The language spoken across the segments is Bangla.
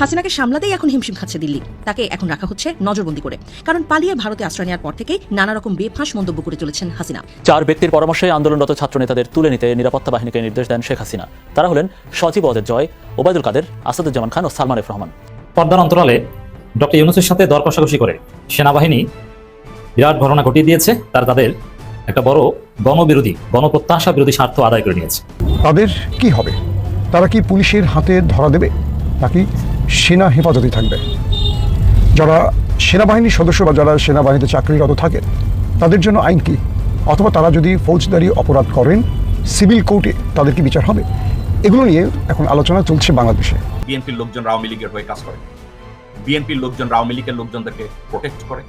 হাসিনাকে সামলাতেই এখন হিমশিম খাচ্ছে দিল্লি। তাকে এখন রাখা হচ্ছে নজরবন্দি করে। কারণ পালিয়ে ভারতে আশ্রয় নেওয়ার পর থেকেই নানা রকম বেফাঁস মন্তব্য করে চলেছেন হাসিনা। চার ব্যক্তির পরামর্শে আন্দোলনরত ছাত্রনেতাদের তুলে নিতে নিরাপত্তা বাহিনীকে নির্দেশ দেন শেখ হাসিনা। তারা হলেন সচিব অজয় জয় ওবায়দুল কাদের আসাদুজ্জামান খান ও সালমান এফ রহমান। পর্দার অন্তরালে ডক্টর ইউনুসের সাথে দর কষাকষি করে সেনাবাহিনী বিরাট ঘটনা ঘটিয়ে দিয়েছে। তারা তাদের একটা বড় গণবিরোধী গণপ্রত্যাশা বিরোধী স্বার্থ আদায় করে নিয়েছে। তাদের কি হবে? তারা কি পুলিশের হাতে ধরা দেবে? নাকি সেনা হেফাজতে থাকবে। যারা সেনাবাহিনীর সদস্য বা যারা সেনাবাহিনীতে চাকরিরত থাকে তাদের জন্য আইন কি? অথবা তারা যদি ফৌজদারি অপরাধ করেন সিভিল কোর্টে তাদের কি বিচার হবে? এগুলো নিয়ে এখন আলোচনা চলছে বাংলাদেশে। বিএনপির লোকজন আওয়ামী লীগের হয়ে কাজ করে। বিএনপির লোকজন আওয়ামী লীগের লোকজনদেরকে প্রোটেক্ট করে।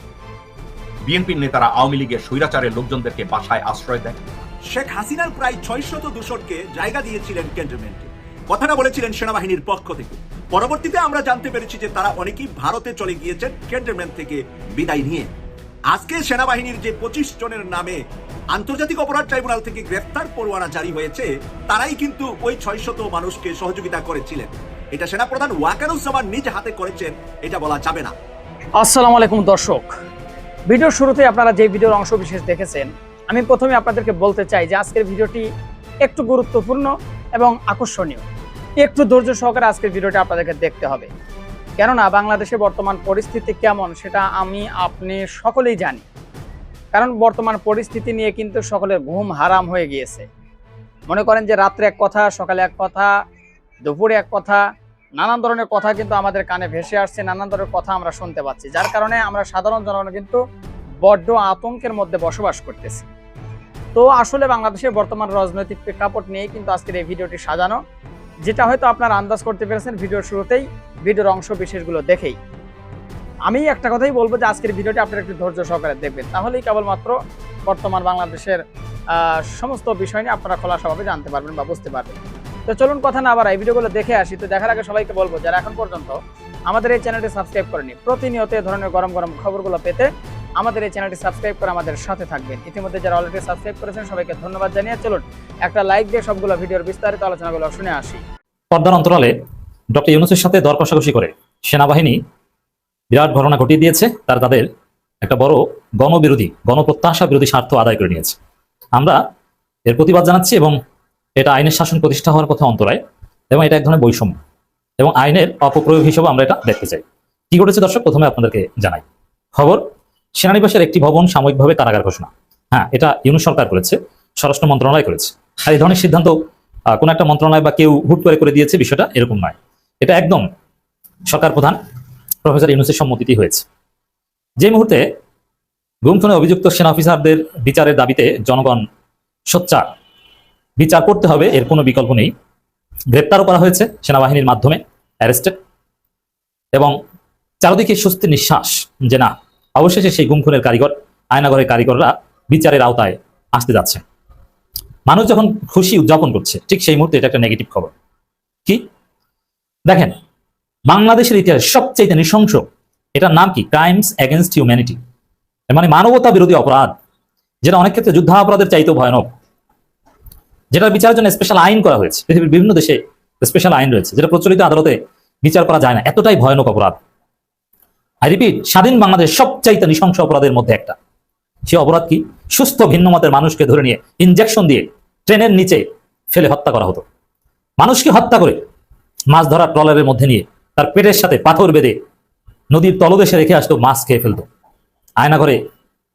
বিএনপির নেতারা আওয়ামী লীগের স্বৈরাচারের লোকজনদেরকে বাসায় আশ্রয় দেয়। শেখ হাসিনার প্রায় ছয়শত দূষণকে জায়গা দিয়েছিলেন ক্যান্টনমেন্টে। কথাটা বলেছিলেন সেনাবাহিনীর পক্ষ থেকে। পরবর্তীতে আমরা জানতে পেরেছি যে তারা অনেকেই ভারতে চলে গিয়েছেন ক্যান্টনমেন্ট থেকে বিদায় নিয়ে। আজকে সেনাবাহিনীর যে পঁচিশ জনের নামে আন্তর্জাতিক অপরাধ ট্রাইব্যুনাল থেকে গ্রেফতার পরোয়ানা জারি হয়েছে, তারাই কিন্তু ওই ছয়শত মানুষকে সহযোগিতা করেছিলেন। এটা সেনাপ্রধান ওয়াকারুজ্জামান নিজ হাতে করেছেন, এটা বলা যাবে না। আসসালামু আলাইকুম দর্শক। ভিডিওর শুরুতে আপনারা যে ভিডিওর অংশ বিশেষ দেখেছেন, আমি প্রথমে আপনাদেরকে বলতে চাই যে আজকের ভিডিওটি একটু গুরুত্বপূর্ণ এবং আকর্ষণীয়। একটু ধৈর্য সহকারে আজকের ভিডিওটা আপনাদেরকে দেখতে হবে। কেননা বাংলাদেশে বর্তমান পরিস্থিতি কেমন সেটা আমি আপনি সকলেই জানি। কারণ বর্তমান পরিস্থিতি নিয়ে কিন্তু সকলের ঘুম হারাম হয়ে গিয়েছে। মনে করেন যে রাত্রে এক কথা, সকালে এক কথা, দুপুরে এক কথা, নানান ধরনের কথা কিন্তু আমাদের কানে ভেসে আসছে, নানান ধরনের কথা আমরা শুনতে পাচ্ছি। যার কারণে আমরা সাধারণ জনগণ কিন্তু বড্ড আতঙ্কের মধ্যে বসবাস করতেছি। তো আসলে বাংলাদেশের বর্তমান রাজনৈতিক প্রেক্ষাপট নিয়ে কিন্তু আজকের এই ভিডিওটি সাজানো। যেটা হয়তো আপনারা আন্দাজ করতে পেরেছেন ভিডিওর শুরুতেই, ভিডিওর অংশ বিশেষগুলো দেখেই। আমি একটা কথাই বলব যে আজকের ভিডিওটি আপনারা একটু ধৈর্য সহকারে দেখবেন। তাহলেই কেবলমাত্র বর্তমান বাংলাদেশের সমস্ত বিষয় নিয়ে আপনারা খোলাসাভাবে জানতে পারবেন বা বুঝতে পারবেন। তো চলুন কথা না আবার এই ভিডিওগুলো দেখে আসি। তো দেখার আগে সবাইকে বলব, যারা এখন পর্যন্ত আমাদের এই চ্যানেলটি সাবস্ক্রাইব করেনি, প্রতিনিয়ত ধরনের গরম গরম খবরগুলো পেতে আমাদের এই চ্যানেলটি সাবস্ক্রাইব করে আমাদের সাথে থাকবেন। ইতিমধ্যে যারা অলরেডি সাবস্ক্রাইব করেছেন, সবাইকে ধন্যবাদ জানিয়ে চলুন একটা লাইক দিয়ে সবগুলো ভিডিওর বিস্তারিত আলোচনাগুলো শুনে আসি। পর্দার অন্তরালে ডক্টর ইউনুসের সাথে দর কষাকষি করে সেনাবাহিনী বিরাট ঘটনা ঘটিয়ে দিয়েছে, তার তাদের একটা বড় গণবিরোধী গণপ্রত্যাশা বিরোধী স্বার্থ আদায় করে নিয়েছে। আমরা এর প্রতিবাদ জানাচ্ছি এবং এটা আইনের শাসন প্রতিষ্ঠা হওয়ার পথে অন্তরায় এবং এটা এক ধরনের বৈষম্য এবং আইনের অপপ্রয়োগ হিসেবে আমরা এটা দেখতে চাই। কি ঘটেছে দর্শক? প্রথমে আপনাদেরকে জানাই। খবর সেনানিবাসের একটি ভবন সাময়িকভাবে কারাগার ঘোষণা। হ্যাঁ এটা ইউনুস সরকার করেছে, স্বরাষ্ট্র মন্ত্রণালয় করেছে। আর এই ধরনের সিদ্ধান্ত কোনো একটা মন্ত্রণালয় বা কেউ হুট করে করে দিয়েছে, বিষয়টা এরকম নয়। এটা একদম সরকার প্রধান প্রফেসর ইউনুসের সম্মতিটি হয়েছে। যে মুহূর্তে গুমখুনে অভিযুক্ত সেনা অফিসারদের বিচারের দাবিতে জনগণ সোচ্চার। বিচার করতে হবে, এর কোনো বিকল্প নেই। গ্রেপ্তারও করা হয়েছে সেনাবাহিনীর মাধ্যমে, অ্যারেস্টেড। এবং চারদিকে স্বস্তির নিঃশ্বাস, যে না অবশেষে সেই গুমখুনের কারিগর আয়নাগরের কারিগররা বিচারের আওতায় আসতে যাচ্ছে। মানুষ যখন খুশি উদযাপন করছে, ঠিক সেই মুহূর্তে এটা একটা নেগেটিভ খবর। কি? দেখেন, বাংলাদেশের ইতিহাসে সবচেয়ে নৃশংস এটার নাম কি? ক্রাইমস এগেনস্ট হিউম্যানিটি মানে মানবতা বিরোধী অপরাধ, যেটা অনেক ক্ষেত্রে যুদ্ধাপরাধের চাইতেও ভয়ানক। যেটার বিচারের জন্য স্পেশাল আইন করা হয়েছে। পৃথিবীর বিভিন্ন দেশে স্পেশাল আইন রয়েছে, যেটা প্রচলিত আদালতে বিচার করা যায় না। এতটাই ভয়ানক অপরাধ। আই রিপিট স্বাধীন বাংলাদেশ সবচাইতে নৃশংস অপরাধের মধ্যে একটা। সে অপরাধ কি? সুস্থ ভিন্ন মতের মানুষকে ধরে নিয়ে ইনজেকশন দিয়ে ট্রেনের নিচে ফেলে হত্যা করা হতো। মানুষকে হত্যা করে মাছ ধরার ট্রলারের মধ্যে নিয়ে তার পেটের সাথে পাথর বেঁধে নদীর তলদেশে রেখে আসতো মাছ খেয়ে ফেলতো। আয়না করে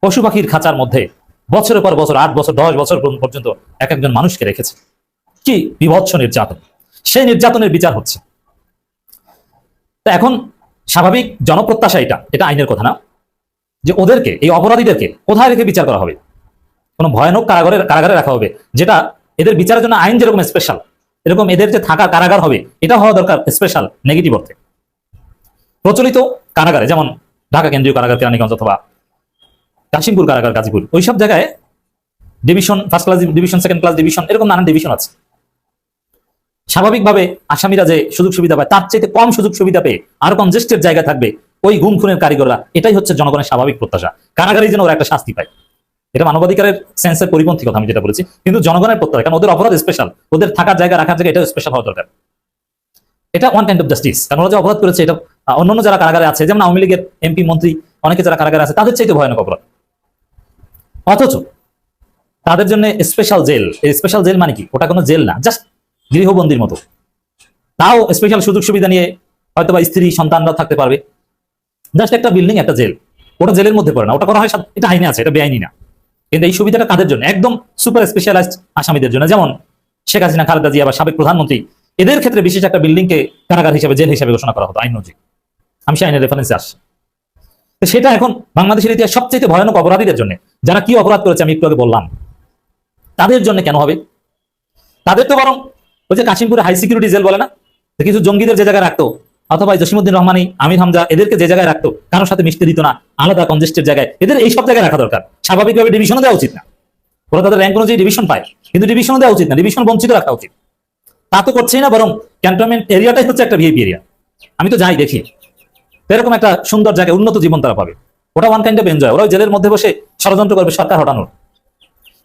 পশু পাখির খাঁচার মধ্যে বছরের পর বছর, আট বছর, দশ বছর পর্যন্ত এক একজন মানুষকে রেখেছে। কি বিভৎস নির্যাতন। সেই নির্যাতনের বিচার হচ্ছে। তা এখন স্বাভাবিক জনপ্রত্যাশা এটা এটা আইনের কথা না। যে ওদেরকে, এই অপরাধীদেরকে কোথায় রেখে বিচার করা হবে? কোনো ভয়ানক কারাগারে কারাগারে রাখা হবে। যেটা এদের বিচারের জন্য আইন যেরকম স্পেশাল এরকম এদের যে থাকা কারাগার হবে, এটা হওয়া দরকার স্পেশাল নেগেটিভ অর্থে। প্রচলিত কারাগারে, যেমন ঢাকা কেন্দ্রীয় কারাগার, কেরানীগঞ্জ অথবা কাশিমপুর কারাগার, গাজীপুর, ওইসব জায়গায় division first class division second class division এরকম নানান ডিভিশন আছে। স্বাভাবিকভাবে আসামিরা যে সুযোগ সুবিধা পায়, তার চাইতে কম সুযোগ সুবিধা পেয়ে আরও কনজেস্টেড জায়গা থাকবে ওই গুম খুনের কারিগররা। এটাই হচ্ছে জনগণের স্বাভাবিক প্রত্যাশা। কারাগারে যেন ওরা একটা শাস্তি পায়। এটা মানবাধিকারের সেন্সের পরিপন্থী কথা আমি যেটা বলেছি। কিন্তু জনগণের প্রত্যাশা, কারণ ওদের অপরাধ স্পেশাল ওদের থাকার জায়গা, রাখার জায়গা এটা স্পেশাল হওয়া দরকার। এটা ওয়ান কাইন্ড অফ জাস্টিস কারণ ওরা যে অপরাধ করেছে, এটা অন্যান্য যারা কারাগারে আছে, যেমন আওয়ামী লীগের এমপি মন্ত্রী, অনেকে যারা কারাগারে আছে, তাদের চাইতে ভয়ানক অপরাধ। অথচ তাদের জন্য স্পেশাল জেল স্পেশাল জেল মানে কি? ওটা কোনো জেল না। জাস্ট গৃহবন্দির মতো। তাও স্পেশাল সুযোগ সুবিধা নিয়ে হয়তো বা স্ত্রী সন্তানরাও থাকতে পারবে। জাস্ট একটা বিল্ডিং একটা জেল ওটা জেলের মধ্যে পড়ে না। ওটা করা হয় এটা আইনে আছে, এটা বেআইনি না। কিন্তু এই সুবিধাটা কাদের জন্য? একদম সুপার স্পেশালাইজড আসামিদের জন্য। যেমন শেখ হাসিনা, খালেদা জিয়া বা সাবেক প্রধানমন্ত্রী, এদের ক্ষেত্রে বিশেষ একটা বিল্ডিংকে কারাগার হিসেবে জেল হিসেবে ঘোষণা করা হতো আইন অনুযায়ী। আমি সে আইনের রেফারেন্সে আসছি। তো সেটা এখন বাংলাদেশের ইতিহাস সবচেয়ে ভয়ানক অপরাধীদের জন্য। যারা কি অপরাধ করেছে আমি একটু আগে বললাম। তাদের জন্য কেন হবে? তাদের তো বরং ওই যে কাশিমপুরে হাই সিকিউরিটি জেল বলে না? কিছু জঙ্গিদের যে জায়গায় রাখতো, অথবা জসিমুদ্দিন রহমানি, আমির হামজা, এদেরকে যে জায়গায় রাখতো, কারোর সাথে মিশতে দিত না, আলাদা কনজেস্টের জায়গায়। এদের এই সব জায়গায় রাখা দরকার। স্বাভাবিকভাবে ডিভিশনও দেওয়া উচিত না। ওরা তাদের র্যাঙ্ক অনুযায়ী ডিভিশন পায়, কিন্তু ডিভিশনও দেওয়া উচিত না ডিভিশন বঞ্চিত রাখা উচিত। তা তো করছেই না, বরং ক্যান্টনমেন্ট এরিয়াটাই হচ্ছে একটা ভিআইপি এরিয়া আমি তো যাই, দেখি। এরকম একটা সুন্দর জায়গায় উন্নত জীবন তারা পাবে। ওটা ওয়ান কাইন্ড অফ এনজয় ওরা জেলের মধ্যে বসে ষড়যন্ত্র করবে, সরকার হটানোর।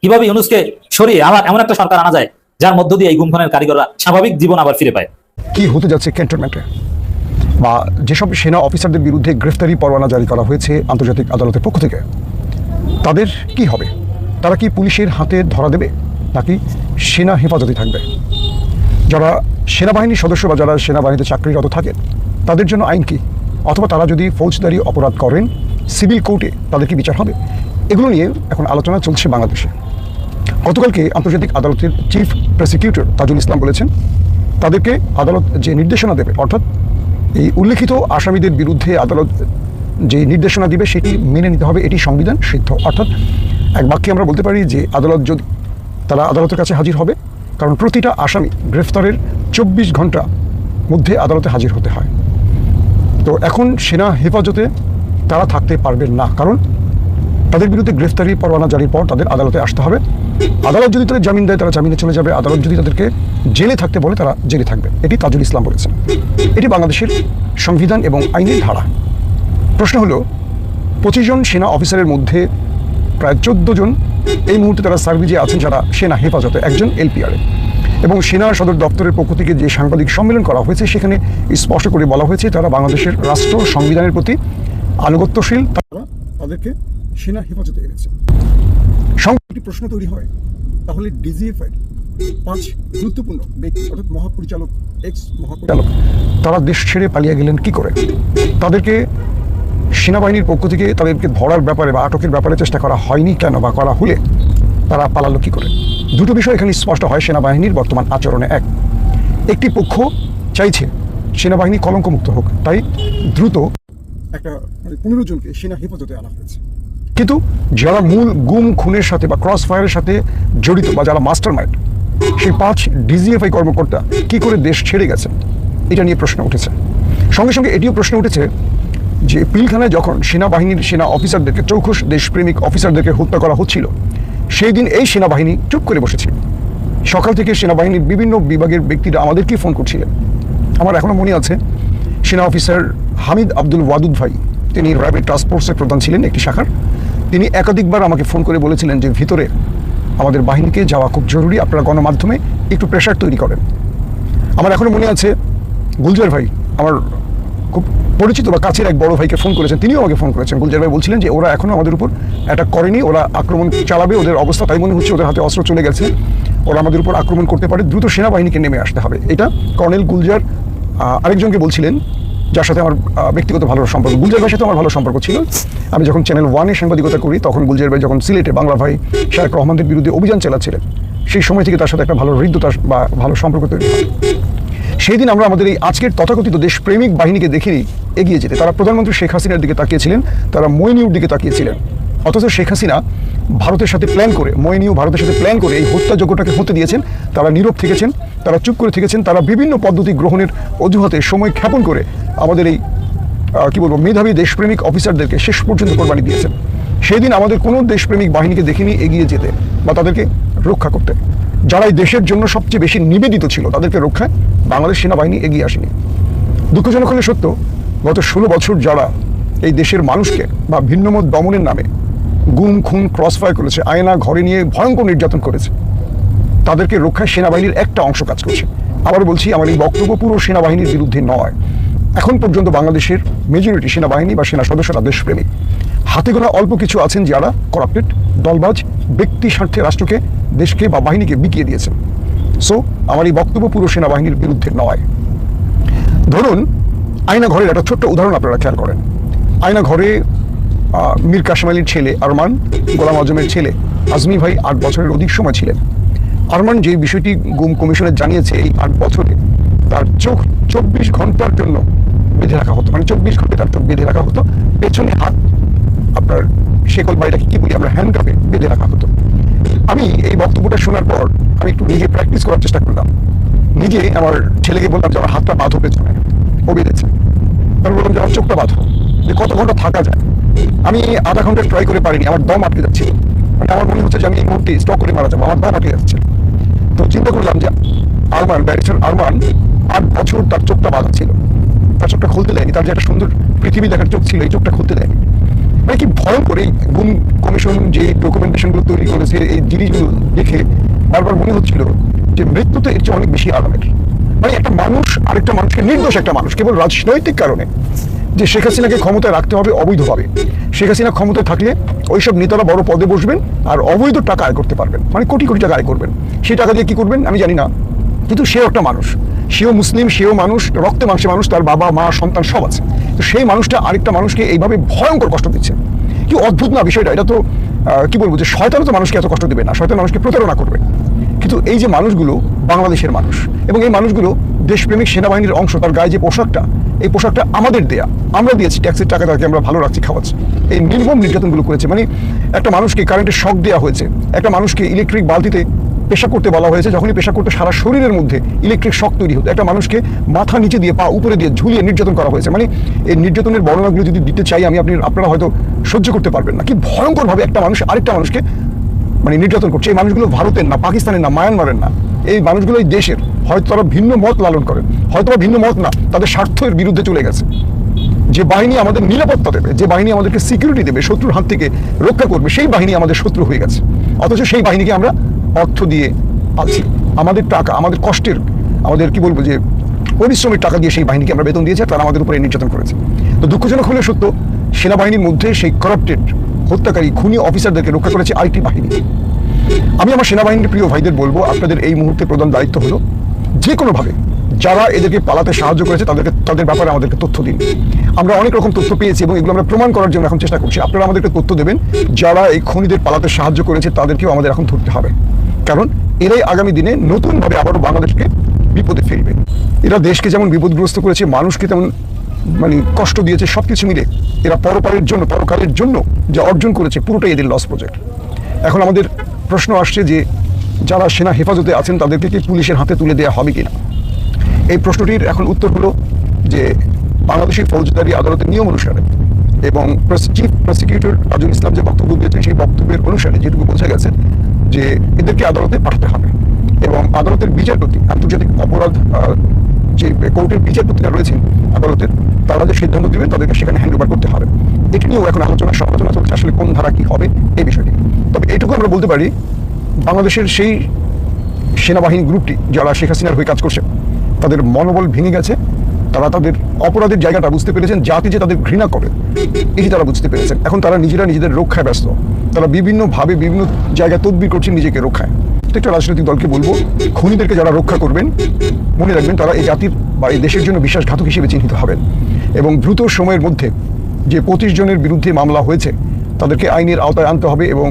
কীভাবে ইউনুসকে সরিয়ে আবার এমন একটা সরকার আনা যায় যার মধ্য দিয়ে এই গুমখানের কারিগররা স্বাভাবিক জীবন আবার ফিরে পায়। কি হতে যাচ্ছে ক্যান্টনমেন্টে? বা যেসব সেনা অফিসারদের বিরুদ্ধে গ্রেফতারি পরোয়ানা জারি করা হয়েছে আন্তর্জাতিক আদালতের পক্ষ থেকে, তাদের কি হবে? তারা কি পুলিশের হাতে ধরা দেবে? নাকি সেনা হেফাজতে থাকবে? যারা সেনাবাহিনীর সদস্য বা যারা সেনাবাহিনীতে চাকরিরত থাকেন, তাদের জন্য আইন কি? অথবা তারা যদি ফৌজদারি অপরাধ করেন, সিভিল কোর্টে তাদের কি বিচার হবে? এগুলো নিয়ে এখন আলোচনা চলছে বাংলাদেশে। গতকালকে আন্তর্জাতিক আদালতের চিফ প্রসিকিউটর তাজুল ইসলাম বলেছেন, তাদেরকে আদালত যে নির্দেশনা দেবে, অর্থাৎ এই উল্লেখিত আসামিদের বিরুদ্ধে আদালত যে নির্দেশনা দিবে সেটি মেনে নিতে হবে, এটি সংবিধান সিদ্ধ। অর্থাৎ এক বাক্যে আমরা বলতে পারি যে আদালত যদি, তারা আদালতের কাছে হাজির হবে, কারণ প্রতিটা আসামি গ্রেফতারের চব্বিশ ঘণ্টা মধ্যে আদালতে হাজির হতে হয়। তো এখন সেনা হেফাজতে তারা থাকতে পারবেন না, কারণ তাদের বিরুদ্ধে গ্রেফতারি পরোয়ানা জারির পর তাদের আদালতে আসতে হবে। আদালত যদি তাদের জামিন দেয়, তারা জামিনে চলে যাবে। আদালত যদি তাদেরকে জেলে থাকতে বলে, তারা জেলে থাকবে। এটি তাজুল ইসলাম বলেছেন। এটি বাংলাদেশের সংবিধান এবং আইনের ধারা। প্রশ্ন হলো, পঁচিশ জন সেনা অফিসারের মধ্যে প্রায় চোদ্দ জন এই মুহূর্তে তারা সার্ভিজে আছেন যারা সেনা হেফাজতে, একজন এলপিআরে এবং সেনা সদর দপ্তরের পক্ষ থেকে যে সাংবাদিক সম্মেলন করা হয়েছে, সেখানে স্পষ্ট করে বলা হয়েছে, তারা বাংলাদেশের রাষ্ট্র সংবিধানের প্রতি আনুগত্যশীল, তারা তাদেরকে সেনা হেফাজতে এনেছে। সংকটটি প্রশ্ন তৈরি হয়, তাহলে ডিজিএফআই পাঁচ গুরুত্বপূর্ণ ব্যক্তি, অর্থাৎ মহাপরিচালক এক্স মহাপরিচালক, তারা দেশ ছেড়ে পালিয়ে গেলেন কি করে? তাদেরকে সেনাবাহিনীর পক্ষ থেকে তাদেরকে ধরার ব্যাপারে বা আটকের ব্যাপারে চেষ্টা করা হয়নি কেন বা করা হলে? তারা পালালো কি করে? দুটো বিষয় এখানে স্পষ্ট হয় সেনাবাহিনীর বর্তমান আচরণে। এক, একটি পক্ষ চাইছে সেনাবাহিনী কলঙ্কমুক্ত হোক, তাই দ্রুত একটা মানে পনেরো জনকে সেনা হেফাজতে আনা হয়েছে। কিন্তু যারা মূল গুম, খুনের সাথে বা ক্রস ফায়ারের সাথে জড়িত বা যারা মাস্টার মাইন্ড সেই পাঁচ ডিজিএফআই কর্মকর্তা কি করে দেশ ছেড়ে গেছেন? এটা নিয়ে প্রশ্ন উঠেছে। সঙ্গে সঙ্গে এটিও প্রশ্ন উঠেছে যে পিলখানায় যখন সেনাবাহিনীর সেনা অফিসারদেরকে চৌখুশ দেশপ্রেমিক অফিসারদেরকে হত্যা করা হচ্ছিল, সেই দিন এই সেনাবাহিনী চুপ করে বসেছিল সকাল থেকে সেনাবাহিনীর বিভিন্ন বিভাগের ব্যক্তিরা আমাদেরকেই ফোন করছিলেন। আমার এখনও মনে আছে, সেনা অফিসার হামিদ আব্দুল ওয়াদুদ ভাই, তিনি র্যাপিড ফোর্সের প্রধান ছিলেন একটি শাখার। তিনি একাধিকবার আমাকে ফোন করে বলেছিলেন যে ভিতরে আমাদের বাহিনীকে যাওয়া খুব জরুরি, আপনারা গণমাধ্যমে একটু প্রেশার তৈরি করেন। আমার এখনও মনে আছে, গুলজার ভাই আমার খুব পরিচিত বা কাছের এক বড় ভাইকে ফোন করেছেন, তিনিও আমাকে ফোন করেছেন। গুলজার ভাই বলছিলেন যে ওরা এখনও আমাদের উপর অ্যাটাক করেনি, ওরা আক্রমণ চালাবে, ওদের অবস্থা তাই মনে হচ্ছে ওদের হাতে অস্ত্র চলে গেছে। ওরা আমাদের উপর আক্রমণ করতে পারে, দ্রুত সেনাবাহিনীকে নেমে আসতে হবে। এটা কর্নেল গুলজার আরেকজনকে বলছিলেন যার সাথে আমার ব্যক্তিগত ভালো সম্পর্ক। গুলজার ভাইয়ের সাথে আমার ভালো সম্পর্ক ছিল। আমি যখন চ্যানেল ওয়ানে সাংবাদিকতা করি, তখন গুলজার ভাই যখন সিলেটে বাংলা ভাই শাহেক রহমানদের বিরুদ্ধে অভিযান চালাচ্ছিলেন, সেই সময় থেকে তার সাথে একটা ভালো হৃদ্যতা বা ভালো সম্পর্ক তৈরি হয়। সেই দিন আমরা আমাদের এই আজকের তথাকথিত দেশপ্রেমিক বাহিনীকে দেখিনি এগিয়ে যেতে। তারা প্রধানমন্ত্রী শেখ হাসিনার দিকে তাকিয়েছিলেন, তারা মইনিউর দিকে তাকিয়েছিলেন। অথচ শেখ হাসিনা ভারতের সাথে প্ল্যান করে মইনিউ ভারতের সাথে প্ল্যান করে এই হত্যাযোগ্যটাকে হতে দিয়েছেন। তারা নীরব থেকেছেন, তারা চুপ করে থেকেছেন, তারা বিভিন্ন পদ্ধতি গ্রহণের অজুহাতে সময় ক্ষেপণ করে আমাদের এই কি বলব, মেধাবী দেশপ্রেমিক অফিসারদেরকে শেষ পর্যন্ত কোরবানি দিয়েছেন। সেই দিন আমাদের কোনো দেশপ্রেমিক বাহিনীকে দেখিনি এগিয়ে যেতে বা তাদেরকে রক্ষা করতে। যারা এই দেশের জন্য সবচেয়ে বেশি নিবেদিত ছিল, তাদেরকে রক্ষায় বাংলাদেশ সেনাবাহিনী এগিয়ে আসেনি। দুঃখজনক হলে সত্য, গত ষোলো বছর যারা এই দেশের মানুষকে বা ভিন্নমত দমনের নামে গুম, খুন ক্রসফায়ার করেছে, আয়না, ঘরে নিয়ে ভয়ঙ্কর নির্যাতন করেছে। তাদেরকে রক্ষায় সেনাবাহিনীর একটা অংশ কাজ করছে। আবার বলছি, আমার এই বক্তব্য পুরো সেনাবাহিনীর বিরুদ্ধে নয়। এখন পর্যন্ত বাংলাদেশের মেজরিটি সেনাবাহিনী বা সেনা সদস্যরা দেশপ্রেমিক হাতে গোনা অল্প কিছু আছেন যারা করাপ্টেড দলবাজ, ব্যক্তি স্বার্থে রাষ্ট্রকে, দেশকে বা বাহিনীকে বিকিয়ে দিয়েছেন। সো আমার এই বক্তব্য পুরো সেনাবাহিনীর বিরুদ্ধে নয়। ধরুন, আয়না ঘরের একটা ছোট্ট উদাহরণ আপনারা খেয়াল করেন। আয়না ঘরে মীর কাসেম আলীর ছেলে আরমান, গোলাম আজমের ছেলে আজমি ভাই আট বছরের অধিক সময় ছিলেন। আরমান যে বিষয়টি গুম কমিশনে জানিয়েছে এই আট বছরে, তার চোখ চব্বিশ ঘণ্টার জন্য বেঁধে রাখা হতো। মানে চব্বিশ ঘণ্টা তার চোখ বেঁধে রাখা হতো। পেছনে হাত, আপনার শেকল বাড়িটাকে কি বলি আমরা হ্যান্ডকাপে বেঁধে রাখা হতো। আমি এই বক্তব্যটা শোনার পর আমি একটু নিজে প্র্যাকটিস করার চেষ্টা করলাম। নিজে আমার ছেলেকে বললাম যে আমার হাতটা বাঁধো পেছনে, ও বেঁধেছে। আমি বললাম যে আমার চোখটা বাঁধো। যে কত ঘণ্টা থাকা যায়। আমি আধা ঘণ্টা ট্রাই করে পারিনি, আমার দম আটকে যাচ্ছে। মানে আমার মনে হচ্ছে যে আমি এই মুহূর্তে স্টক করে মারা যাব, আমার দম আটকে যাচ্ছে। তো চিন্তা করলাম যে আরমান, ব্যারিস্টার আরমান, আট বছর তার চোখটা বাঁধা ছিল। তার চোখটা খুলতে দেয়নি, তার যে একটা সুন্দর পৃথিবী দেখার চোখ ছিল, এই চোখটা খুলতে দেয়নি। মানে কি ভয়ঙ্কর এই গুম কমিশন যে ডকুমেন্টেশনগুলো তৈরি করেছে, এই জিনিসগুলো দেখে বারবার মনে হচ্ছিল যে মৃত্যু তো এর চেয়ে অনেক বেশি আরামের। মানে একটা মানুষ আরেকটা মানুষকে নির্দোষ একটা মানুষ, কেবল রাজনৈতিক কারণে। যে শেখ হাসিনাকে ক্ষমতায় রাখতে হবে অবৈধভাবে। শেখ হাসিনা ক্ষমতায় থাকলে ওইসব নেতারা বড় পদে বসবেন আর অবৈধ টাকা আয় করতে পারবেন। মানে কোটি কোটি টাকা আয় করবেন। সেই টাকা দিয়ে কি করবেন আমি জানি না। কিন্তু সেও একটা মানুষ। সেও মুসলিম, সেও মানুষ, রক্তে মাংসে মানুষ, তার বাবা, মা, সন্তান সব আছে। তো সেই মানুষটা আরেকটা মানুষকে এইভাবে ভয়ঙ্কর কষ্ট দিচ্ছে। কি অদ্ভুত না বিষয়টা? এটা তো কি বলব যে শয়তানও তো মানুষকে এত কষ্ট দেবে না, শয়তান মানুষকে প্রতারণা করবে। কিন্তু এই যে মানুষগুলো বাংলাদেশের মানুষ এবং এই মানুষগুলো দেশপ্রেমিক সেনাবাহিনীর অংশ, তার গায়ে যে পোশাকটা এই পোশাকটা আমাদের দেয়া। আমরা দিয়েছি, ট্যাক্সের টাকা তাকে আমরা ভালো রাখছি, খাওয়াচ্ছি। এই নির্মম নির্যাতনগুলো করেছে মানে একটা মানুষকে কারেন্টের শক দেওয়া হয়েছে, একটা মানুষকে ইলেকট্রিক বালতিতে পেশা করতে বলা হয়েছে, যখনই পেশা করতে সারা শরীরের মধ্যে ইলেকট্রিক শক তৈরি হতো। একটা মানুষকে মাথা নিচে দিয়ে পা উপরে দিয়ে ঝুলিয়ে নির্যাতন করা হয়েছে। মানে এই নির্যাতনের বর্ণনাগুলো যদি দিতে চাই, আমি আপনি, আপনারা হয়তো সহ্য করতে পারবেন না। কি ভয়ঙ্করভাবে একটা মানুষ, আরেকটা মানুষকে মানে নির্যাতন করছে। এই মানুষগুলো ভারতের না, পাকিস্তানের না, মায়ানমারের না। এই মানুষগুলো এই দেশের, হয়তো তারা ভিন্ন মত লালন করেন, হয়তো ভিন্ন মত না, তাদের স্বার্থের বিরুদ্ধে চলে গেছে। যে বাহিনী আমাদের নিরাপত্তা দেবে, যে বাহিনী আমাদেরকে সিকিউরিটি দেবে, শত্রুর হাত থেকে রক্ষা করবে, সেই বাহিনী আমাদের শত্রু হয়ে গেছে। অথচ সেই বাহিনীকে আমরা অর্থ দিয়ে পাচ্ছি। আমাদের টাকা, আমাদের কষ্টের, আমাদের কি বলব যে, পরিশ্রমের টাকা দিয়ে সেই বাহিনীকে আমরা বেতন দিয়েছি তারা আমাদের উপরে নির্যাতন করেছে। তো দুঃখজনক হলে সত্য, সেনাবাহিনীর মধ্যে সেই করাপ্টেড হত্যাকারী, খুনি অফিসারদেরকে রক্ষা করেছে আইটি বাহিনী। আমি আমার সেনাবাহিনীর প্রিয় ভাইদের বলব, আপনাদের এই মুহূর্তে প্রধান দায়িত্ব হলো যে কোনোভাবে যারা এদেরকে পালাতে সাহায্য করেছে, তাদেরকে তাদের ব্যাপারে আমাদেরকে তথ্য দিন। আমরা অনেক রকম তথ্য পেয়েছি এবং এগুলো আমরা প্রমাণ করার জন্য এখন চেষ্টা করছি। আপনারা আমাদেরকে তথ্য দেবেন, যারা এই খনিদের পালাতে সাহায্য করেছে, তাদেরকেও আমাদের এখন ধরতে হবে। কারণ এরাই আগামী দিনে নতুনভাবে আবারও বাংলাদেশকে বিপদে ফেলবে। এরা দেশকে যেমন বিপদগ্রস্ত করেছে, মানুষকে তেমন মানে কষ্ট দিয়েছে, সবকিছু মিলে এরা পরপারের জন্য, পরকালের জন্য যা অর্জন করেছে, পুরোটাই এদের লস প্রজেক্ট এখন আমাদের প্রশ্ন আসছে যে যারা সেনা হেফাজতে আছেন, তাদেরকে কি পুলিশের হাতে তুলে দেওয়া হবে কিনা? এই প্রশ্নটির এখন উত্তর হলো যে বাংলাদেশের ফৌজদারি আদালতের নিয়ম অনুসারে এবং চিফ প্রসিকিউটর রাজুল ইসলাম যে বক্তব্য দিয়েছেন, সেই বক্তব্যের অনুসারে যেটুকু বোঝা গেছে যে এদেরকে আদালতে পাঠাতে হবে এবং আদালতের বিচারপতি আন্তর্জাতিক অপরাধ যে কোর্টের বিচারপতিরা রয়েছেন আদালতের, তারা যে সিদ্ধান্ত দেবেন, তাদেরকে সেখানে হ্যান্ড ওভার করতে হবে। এটি নিয়েও এখন আলোচনা, সমালোচনা চলছে, আসলে কোন ধারা কি হবে এই বিষয়টি। তবে এইটুকু আমরা বলতে পারি, বাংলাদেশের সেই সেনাবাহিনী গ্রুপটি, যারা শেখ হাসিনার হয়ে কাজ করছে, তাদের মনোবল ভেঙে গেছে। তারা তাদের অপরাধের জায়গাটা বুঝতে পেরেছেন, জাতি যে তাদের ঘৃণা করে, এটি তারা বুঝতে পেরেছেন। এখন তারা নিজেরা নিজেদের রক্ষায় ব্যস্ত। তারা বিভিন্নভাবে বিভিন্ন জায়গায় তদবির করছেন নিজেকে রক্ষায়। প্রত্যেকটা রাজনৈতিক দলকে বলব, খুনিদেরকে যারা রক্ষা করবেন, মনে রাখবেন তারা এই জাতির বা এই দেশের জন্য বিশ্বাসঘাতক হিসেবে চিহ্নিত হবেন। এবং দ্রুত সময়ের মধ্যে যে পঁচিশ জনের বিরুদ্ধে মামলা হয়েছে, তাদেরকে আইনের আওতায় আনতে হবে এবং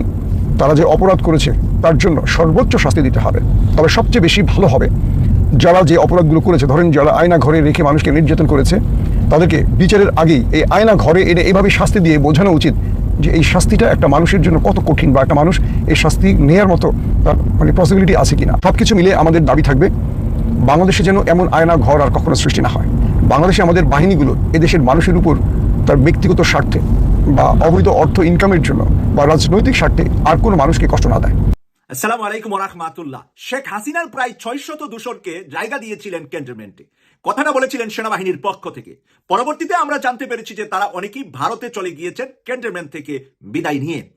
তারা যে অপরাধ করেছে, তার জন্য সর্বোচ্চ শাস্তি দিতে হবে। তবে সবচেয়ে বেশি ভালো হবে, যারা যে অপরাধগুলো করেছে, ধরেন যারা আয়না ঘরে রেখে মানুষকে নির্যাতন করেছে, তাদেরকে বিচারের আগেই এই আয়না ঘরে এনে এভাবে শাস্তি দিয়ে বোঝানো উচিত যে এই শাস্তিটা একটা মানুষের জন্য কত কঠিন বা একটা মানুষ এই শাস্তি নেয়ার মতো তার মানে পসিবিলিটি আছে কিনা। সব কিছু মিলে আমাদের দাবি থাকবে, বাংলাদেশে যেন এমন আয়না, ঘর আর কখনো সৃষ্টি না হয়। বাংলাদেশে আমাদের বাহিনীগুলো এদেশের মানুষের উপর তার ব্যক্তিগত স্বার্থে বা অবৈধ অর্থ ইনকামের জন্য বা রাজনৈতিক স্বার্থে আর কোনো মানুষকে কষ্ট না দেয়। আসসালামু আলাইকুম রাহমাতুল্লাহ। শেখ হাসিনার প্রায় ছয়শত দূষণকে জায়গা দিয়েছিলেন ক্যান্টনমেন্টে কথাটা বলেছিলেন সেনাবাহিনীর পক্ষ থেকে। পরবর্তীতে আমরা জানতে পেরেছি যে তারা অনেকেই ভারতে চলে গিয়েছেন ক্যান্টনমেন্ট থেকে বিদায় নিয়ে।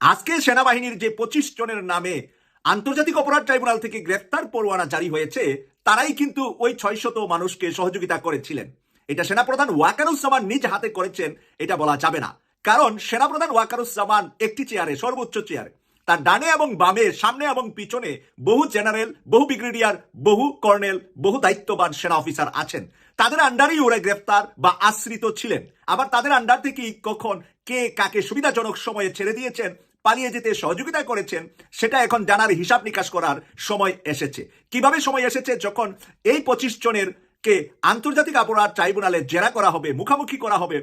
আজকে সেনাবাহিনীর যে পঁচিশ জনের নামে আন্তর্জাতিক অপরাধ ট্রাইব্যুনাল থেকে গ্রেফতার পরোয়ানা জারি হয়েছে, তারাই কিন্তু ওই ছয়শত মানুষকে সহযোগিতা করেছিলেন। এটা সেনাপ্রধান ওয়াকারুজ্জামান নিজ হাতে করেছেন, এটা বলা যাবে না। কারণ সেনাপ্রধান ওয়াকারুজ্জামান একটি চেয়ারে, সর্বোচ্চ চেয়ারে। তার ডানে এবং বামে, সামনে এবং পিছনে বহু জেনারেল, বহু ব্রিগেডিয়ার, বহু কর্নেল, বহু দায়িত্ববান সেনা অফিসার আছেন। তাদের আন্ডারেই ওরা গ্রেফতার বা আশ্রিত ছিলেন। আবার তাদের আন্ডার থেকেই কখন কে কাকে সুবিধাজনক সময়ে ছেড়ে দিয়েছেন, পালিয়ে যেতে সহযোগিতা করেছেন, সেটা এখন জানার হিসাব নিকাশ করার সময় এসেছে। কীভাবে সময় এসেছে? যখন এই পঁচিশ জনের কে আন্তর্জাতিক অপরাধ ট্রাইব্যুনালে জেরা করা হবে, মুখামুখি করা হবে,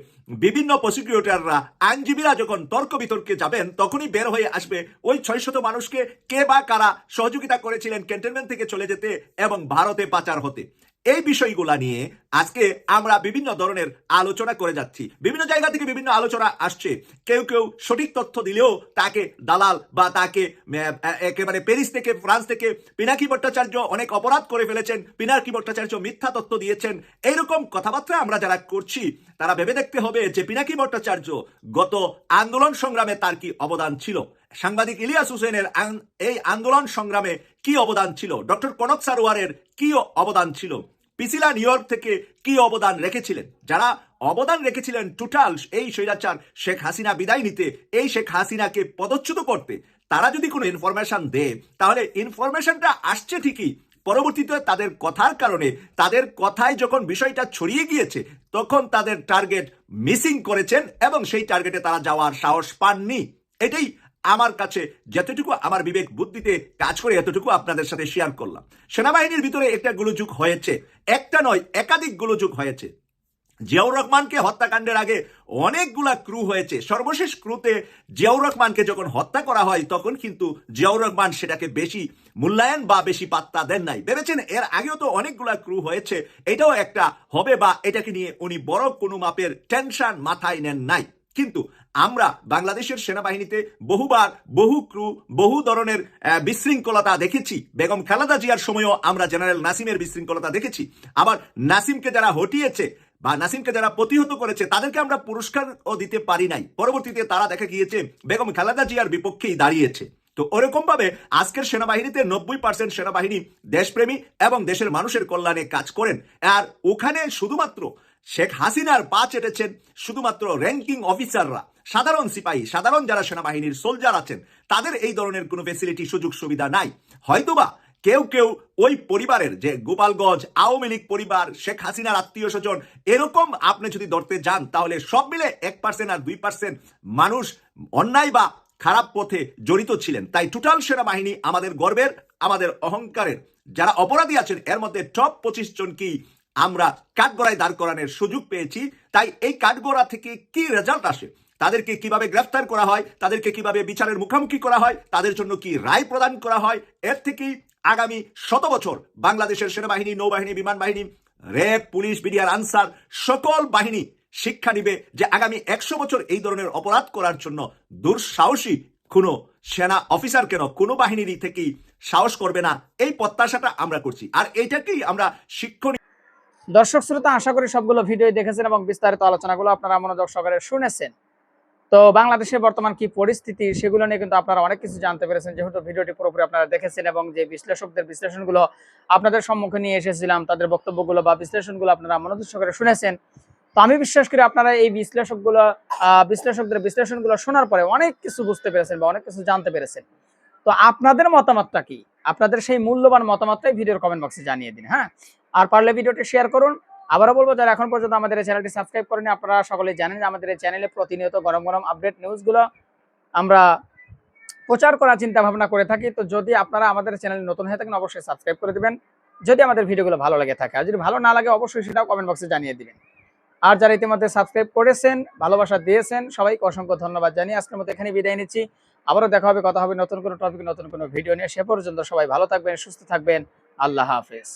বিভিন্ন প্রসিকিউটররা আইনজীবীরা যখন তর্ক বিতর্কে যাবেন, তখনই বের হয়ে আসবে ওই ছয়শত মানুষকে কে বা কারা সহযোগিতা করেছিলেন ক্যান্টনমেন্ট থেকে চলে যেতে এবং ভারতে পাচার হতে। এই বিষয়গুলা নিয়ে আজকে আমরা বিভিন্ন ধরনের আলোচনা করে যাচ্ছি। বিভিন্ন জায়গা থেকে বিভিন্ন আলোচনা আসছে। কেউ কেউ সঠিক তথ্য দিলেও তাকে দালাল বা তাকে একেবারে প্যারিস থেকে, ফ্রান্স থেকে পিনাকি ভট্টাচার্য অনেক অপরাধ করে ফেলেছেন, পিনাকি ভট্টাচার্য মিথ্যা তথ্য দিয়েছেন। এইরকম কথাবার্তা আমরা যারা করছি, তারা ভেবে দেখতে হবে যে পিনাকি ভট্টাচার্য গত আন্দোলন সংগ্রামে তার কি অবদান ছিল। সাংবাদিক ইলিয়াস হুসেনের এই আন্দোলন সংগ্রামে কি অবদান ছিল? ডক্টর কনক সারোয়ারের কি অবদান ছিল? পিসিলা নিউ ইয়র্ক থেকে কি অবদান রেখেছিলেন? যারা অবদান রেখেছিলেন টোটাল এই স্বৈরাচার শেখ হাসিনা বিদায় নিতে, এই শেখ হাসিনাকে পদচ্যুত করতে, তারা যদি কোনো ইনফরমেশন দেয়, তাহলে ইনফরমেশনটা আসছে ঠিকই। পরবর্তীতে তাদের কথার কারণে, তাদের কথায় যখন বিষয়টা ছড়িয়ে গিয়েছে, তখন তাদের টার্গেট মিসিং করেছেন এবং সেই টার্গেটে তারা যাওয়ার সাহস পাননি। এটাই আমার কাছে যতটুকু আমার বিবেক বুদ্ধিতে কাজ করে এতটুকু আপনাদের সাথে শেয়ার করলাম। সেনাবাহিনীর ভিতরে একটা গোলযোগ হয়েছে, একটা নয়, একাধিক গোলযোগ হয়েছে। জিয়াউর রহমানকে হত্যাকাণ্ডের আগে অনেকগুলা ক্রু হয়েছে। সর্বশেষ ক্রুতে জিয়াউর রহমানকে যখন হত্যা করা হয়, তখন কিন্তু জিয়াউর রহমান সেটাকে বেশি মূল্যায়ন বা বেশি পাত্তা দেন নাই। ভেবেছেন এর আগেও তো অনেকগুলা ক্রু হয়েছে, এটাও একটা হবে বা এটাকে নিয়ে উনি বড় কোনো মাপের টেনশন মাথায় নেন নাই। কিন্তু আমরা বাংলাদেশের সেনাবাহিনীতে বহুবার বহু ক্রু, বহু ধরনের বিশৃঙ্খলতা দেখেছি। বেগম খালেদা জিয়ার সময়ও আমরা জেনারেল নাসিমের বিশৃঙ্খলতা দেখেছি। আবার নাসিমকে যারা হটিয়েছে বা নাসিমকে যারা প্রতিহত করেছে, তাদেরকে আমরা পুরস্কারও দিতে পারি নাই। পরবর্তীতে তারা দেখা গিয়েছে, বেগম খালেদা জিয়ার বিপক্ষেই দাঁড়িয়েছে। তো ওরকম ভাবে আজকের সেনাবাহিনীতে নব্বই পার্সেন্ট সেনাবাহিনী দেশপ্রেমী এবং দেশের মানুষের কল্যাণে কাজ করেন। আর ওখানে শুধুমাত্র শেখ হাসিনার পা চেটেছেন শুধুমাত্র র্যাঙ্কিং অফিসাররা সাধারণ সিপাহী, সাধারণ যারা সেনাবাহিনীর সোলজার আছেন, তাদের এই ধরনের কোনো ফেসিলিটি সুযোগ, সুবিধা নাই। হয়তোবা কেউ কেউ ওই পরিবারের যে গোপালগঞ্জ, আওয়ামী লীগ পরিবার, শেখ হাসিনার আত্মীয় স্বজন, এরকম আপনি যদি ধরতে যান, তাহলে সব মিলে এক পার্সেন্ট আর দুই পার্সেন্ট মানুষ অন্যায় বা খারাপ পথে জড়িত ছিলেন। তাই টোটাল সেনাবাহিনী আমাদের গর্বের, আমাদের অহংকারের। যারা অপরাধী আছেন, এর মধ্যে টপ পঁচিশ জনকেই আমরা কাঠগড়ায় দাঁড় করানোর সুযোগ পেয়েছি। তাই এই কাঠগড়া থেকে কি রেজাল্ট আসে? তাদেরকে কীভাবে গ্রেফতার করা হয়? তাদেরকে কীভাবে বিচারের মুখোমুখি করা হয়? তাদের জন্য কি রায় প্রদান করা হয়? এর থেকেই আগামী শত বছর বাংলাদেশের সেনাবাহিনী, নৌবাহিনী, বিমান বাহিনী, র্যাব, পুলিশ, বিডিআর, আনসার সকল বাহিনী শিক্ষা নিবে যে আগামী একশো বছর এই ধরনের অপরাধ করার জন্য দুঃসাহসী কোনো সেনা অফিসার কেন? কোনো বাহিনীরই থেকেই সাহস করবে না। এই প্রত্যাশাটা আমরা করছি। আর এইটাকেই আমরা শিক্ষণ দর্শক শ্রোতা, আশা করি সবগুলো ভিডিও দেখেছেন এবং বিস্তারিত আলোচনাগুলো আপনারা মনোযোগ সহকারে শুনেছেন। তো বাংলাদেশের বর্তমান কি পরিস্থিতি সেগুলো নিয়ে কিন্তু আপনারা অনেক কিছু জানতে পেরেছেন। যেহেতু ভিডিওটি পুরোপুরি আপনারা দেখেছেন এবং যে বিশ্লেষকদের বিশ্লেষণগুলো আপনাদের সম্মুখে নিয়ে এসেছিলাম, তাদের বক্তব্যগুলো বা বিশ্লেষণগুলো আপনারা মনোযোগ সহকারে শুনেছেন। তো আমি বিশ্বাস করি আপনারা এই বিশ্লেষকগুলো বিশ্লেষকদের বিশ্লেষণগুলো শোনার পরে অনেক কিছু বুঝতে পেরেছেন বা অনেক কিছু জানতে পেরেছেন। তো আপনাদের মতামতটা কি? আপনাদের সেই মূল্যবান মতামতটাই ভিডিওর কমেন্ট বক্সে জানিয়ে দিন হ্যাঁ? আর পারলে ভিডিওটি শেয়ার করুন। আবারও বলব, যারা এখন পর্যন্ত আমাদের এই চ্যানেলটি সাবস্ক্রাইব করেনি, আপনারা সকলেই জানেন যে আমাদের এই চ্যানেলে প্রতিনিয়ত গরম গরম আপডেট নিউজগুলো আমরা প্রচার করার চিন্তা ভাবনা করে থাকি। তো যদি আপনারা আমাদের চ্যানেলে নতুন হয়ে থাকেন, অবশ্যই সাবস্ক্রাইব করে দিবেন। যদি আমাদের ভিডিওগুলো ভালো লাগে থাকে, আর যদি ভালো না লাগে, অবশ্যই সেটাও কমেন্ট বক্সে জানিয়ে দিবেন। আর যারা ইতিমধ্যে সাবস্ক্রাইব করেছেন, ভালোবাসা দিয়েছেন, সবাইকে অসংখ্য ধন্যবাদ জানিয়ে আজকের মতো এখানে বিদায় নিচ্ছি। আবারও দেখা হবে, কথা হবে নতুন কোনো টপিক নতুন কোনো ভিডিও নিয়ে। সে পর্যন্ত সবাই ভালো থাকবেন, সুস্থ থাকবেন। আল্লাহ হাফেজ।